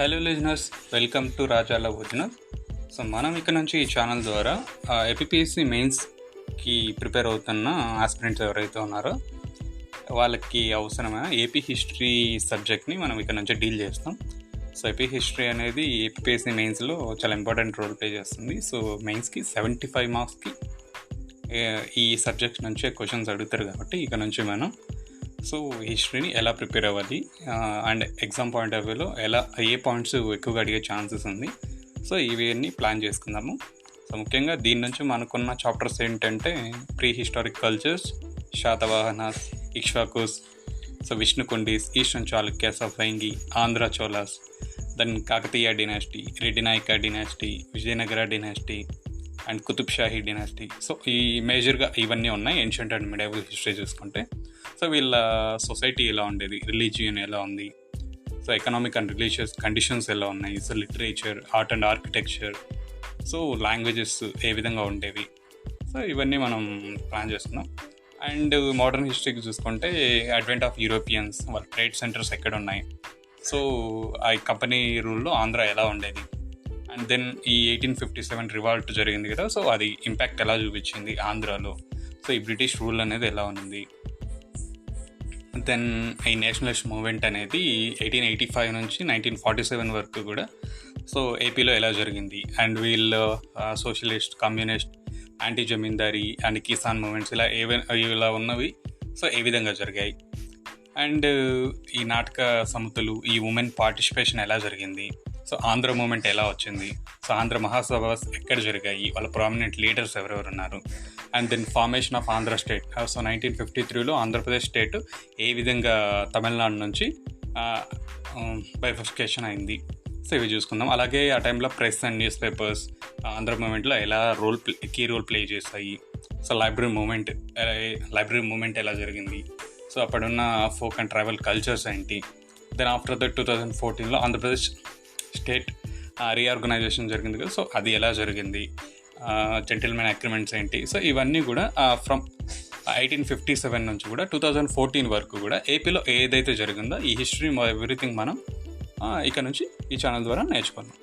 Hello listeners welcome to రాజాల భోజనం. So మనం ఇక్కడ నుంచి ఈ ఛానల్ ద్వారా ఎపిపిఎస్సి మెయిన్స్కి ప్రిపేర్ అవుతున్న ఆస్పిరెంట్స్ ఎవరైతే ఉన్నారో వాళ్ళకి అవసరమైన ఏపీ హిస్టరీ సబ్జెక్ట్ని మనం ఇక్కడ నుంచి డీల్ చేస్తాం. సో ఏపీ హిస్టరీ అనేది ఏపీఎస్సి మెయిన్స్లో చాలా ఇంపార్టెంట్ రోల్ ప్లే చేస్తుంది. సో మెయిన్స్కి సెవెంటీ ఫైవ్ మార్క్స్కి ఈ సబ్జెక్ట్ నుంచే క్వశ్చన్స్ అడుగుతారు కాబట్టి ఇక నుంచి మనం సో హిస్టరీని ఎలా ప్రిపేర్ అవ్వాలి అండ్ ఎగ్జామ్ పాయింట్ ఆఫ్ వ్యూలో ఎలా ఏ పాయింట్స్ ఎక్కువగా అడిగే ఛాన్సెస్ ఉంది? సో ఇవన్నీ ప్లాన్ చేసుకుందాము. సో ముఖ్యంగా దీని నుంచి మనకున్న చాప్టర్స్ ఏంటంటే prehistoric cultures Satavahanas Ikshvakus so Vishnukundis eastern Chalukyas of Vengi Andhra Cholas then Kakatiya dynasty Reddinayaka dynasty Vijayanagara dynasty and Qutub Shahi dynasty. So ఈ మేజర్గా ఇవన్నీ ఉన్నాయి ఏన్షియంట్ అండ్ మిడేబుల్ హిస్టరీ చూసుకుంటే. సో వీళ్ళ సొసైటీ ఎలా ఉండేది? Religion ఎలా ఉంది? So economic and religious conditions ఎలా ఉన్నాయి? So literature art and architecture. So languages ఏ విధంగా ఉండేవి? సో ఇవన్నీ మనం ప్లాన్ చేస్తున్నాం అండ్ మోడర్న్ హిస్టరీకి చూసుకుంటే అడ్వెంట్ ఆఫ్ యూరోపియన్స్ వాళ్ళ ట్రేడ్ సెంటర్స్ ఎక్కడ ఉన్నాయి సో ఆ కంపెనీ రూల్లో ఆంధ్ర ఎలా ఉండేది? అండ్ దెన్ ఈ ఎయిటీన్ ఫిఫ్టీ సెవెన్ రివాల్ట్ జరిగింది కదా సో అది ఇంపాక్ట్ ఎలా చూపించింది ఆంధ్రాలో? సో ఈ బ్రిటిష్ రూల్ అనేది ఎలా ఉంది? దెన్ ఈ నేషనలిస్ట్ మూవ్మెంట్ అనేది ఎయిటీన్ ఎయిటీ ఫైవ్ నుంచి నైన్టీన్ ఫార్టీ సెవెన్ వరకు కూడా సో ఏపీలో ఎలా జరిగింది? అండ్ వీళ్ళు socialist communist anti zamindari and Kisan movements ఇలా ఏవై ఇలా ఉన్నవి సో ఏ విధంగా జరిగాయి? అండ్ ఈ నాటక సమితులు ఈ ఉమెన్ పార్టిసిపేషన్ ఎలా జరిగింది? సో ఆంధ్ర మూమెంట్ ఎలా వచ్చింది? సో ఆంధ్ర మహాసభ ఎక్కడ జరిగాయి? వాళ్ళ ప్రామినెంట్ లీడర్స్ ఎవరెవరు ఉన్నారు? And then formation of Andhra state so nineteen fifty త్రీలో ఆంధ్రప్రదేశ్ స్టేట్ ఏ విధంగా తమిళనాడు నుంచి uh, um, బైఫికేషన్ అయింది? సో ఇవి చూసుకుందాం. అలాగే ఆ టైంలో press and news papers Andhra మూమెంట్లో ఎలా రోల్ కీ రోల్ ప్లే చేస్తాయి so library movement library movement ఎలా జరిగింది? సో అప్పుడున్న ఫోక్ అండ్ ట్రైబల్ కల్చర్స్ ఏంటి? Then after the two thousand ఫోర్టీన్లో ఆంధ్రప్రదేశ్ స్టేట్ రీఆర్గనైజేషన్ జరిగింది కదా. సో అది ఎలా జరిగింది? జెంటిల్మెన్ అగ్రిమెంట్స్ ఏంటి? సో ఇవన్నీ కూడా ఫ్రమ్ ఎయిటీన్ ఫిఫ్టీ సెవెన్ నుంచి కూడా టూ థౌజండ్ ఫోర్టీన్ వరకు కూడా ఏపీలో ఏదైతే జరిగిందో ఈ హిస్టరీ ఎవ్రీథింగ్ మనం ఇక్కడ నుంచి ఈ ఛానల్ ద్వారా నేర్చుకున్నాం.